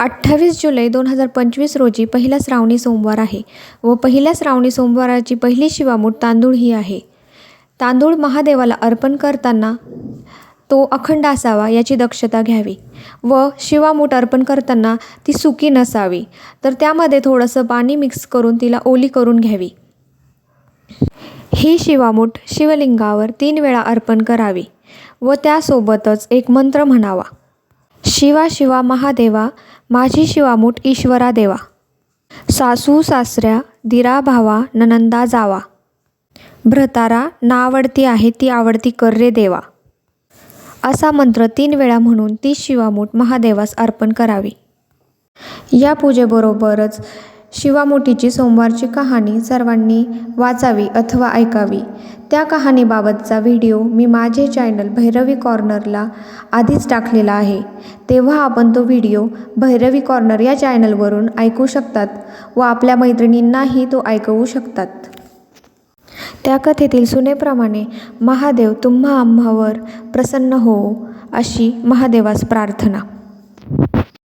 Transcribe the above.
अठ्ठावीस जुलै दोन हजार पंचवीस रोजी पहिला श्रावणी सोमवार आहे व पहिल्या श्रावणी सोमवाराची पहिली शिवामूठ तांदूळ ही आहे. तांदूळ महादेवाला अर्पण करताना तो अखंड असावा याची दक्षता घ्यावी व शिवामूठ अर्पण करताना ती सुकी नसावी तर त्यामध्ये थोडंसं पाणी मिक्स करून तिला ओली करून घ्यावी. ही शिवामूठ शिवलिंगावर तीन वेळा अर्पण करावी व त्यासोबतच एक मंत्र म्हणावा. शिवा शिवा महादेवा माझी शिवामूठ ईश्वरा देवा. सासू सासऱ्या दिरा भावा ननंदा जावा. भ्रतारा ना आवडती आहे ती आवडती कर रे देवा. असा मंत्र तीन वेळा म्हणून ती शिवामूठ महादेवास अर्पण करावी. या पूजेबरोबरच शिवामुठीची सोमवारची कहाणी सर्वांनी वाचावी अथवा ऐकावी. त्या कहाणीबाबतचा व्हिडिओ मी माझे चॅनल भैरवी कॉर्नरला आधीच टाकलेला आहे. तेव्हा आपण तो व्हिडिओ भैरवी कॉर्नर या चॅनलवरून ऐकू शकतात व आपल्या मैत्रिणींनाही तो ऐकवू शकतात. त्या कथेतील सुनेप्रमाणे महादेव तुम्हा आम्हावर प्रसन्न हो अशी महादेवास प्रार्थना.